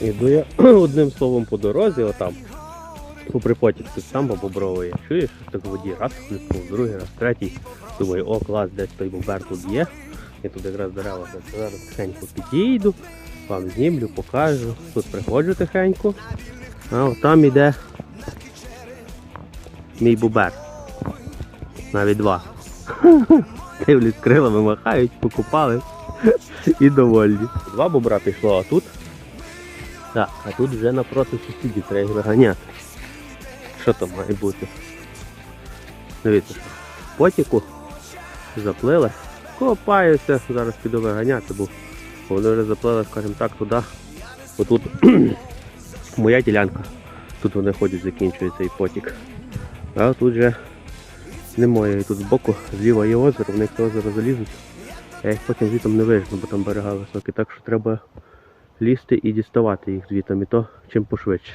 Іду я одним словом по дорозі, отам. По припоті тут там бобрової. Чуєш, так в воді раз хлюпнув, другий раз, третій. Думаю, о, клас, десь той бобер тут є. І тут якраз дерева. Зараз тихенько підійду, вам знімлю, покажу. Тут приходжу тихенько. А от там іде мій бобер. Навіть два. Дивлюсь, крилами махають, покупали і довольні. Два бобра пішло, а тут. Так, а тут вже напроти сусідів треба їх виганяти. Що там має бути? Дивіться, в потіку заплили. Копаюся, зараз піду виганяти, бо вони вже заплили, скажімо так, туди. Отут моя ділянка. Тут вони ходять, закінчується і потік. А тут же немає. І тут збоку зліва є озеро, в них озеро залізуть. Я їх потім звітом не вижну, бо там берега високі, так що треба лізти і діставати їх звідти, і то чим пошвидше.